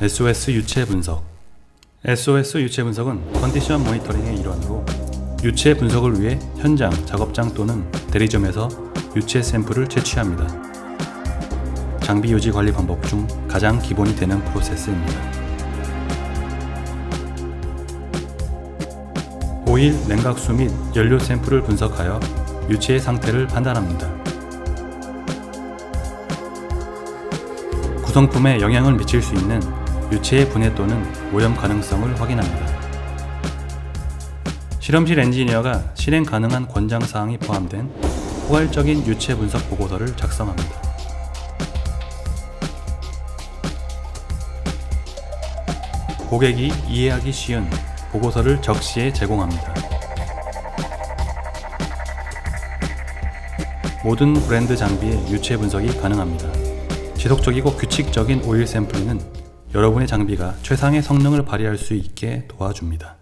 SOS 유체 분석. SOS 유체 분석은 컨디션 모니터링의 일환으로 유체 분석을 위해 현장, 작업장 또는 대리점에서 유체 샘플을 채취합니다. 장비 유지 관리 방법 중 가장 기본이 되는 프로세스입니다. 오일, 냉각수 및 연료 샘플을 분석하여 유체의 상태를 판단합니다. 구성품에 영향을 미칠 수 있는 유체의 분해 또는 오염 가능성을 확인합니다. 실험실 엔지니어가 실행 가능한 권장 사항이 포함된 포괄적인 유체 분석 보고서를 작성합니다. 고객이 이해하기 쉬운 보고서를 적시에 제공합니다. 모든 브랜드 장비의 유체 분석이 가능합니다. 지속적이고 규칙적인 오일 샘플링은 여러분의 장비가 최상의 성능을 발휘할 수 있게 도와줍니다.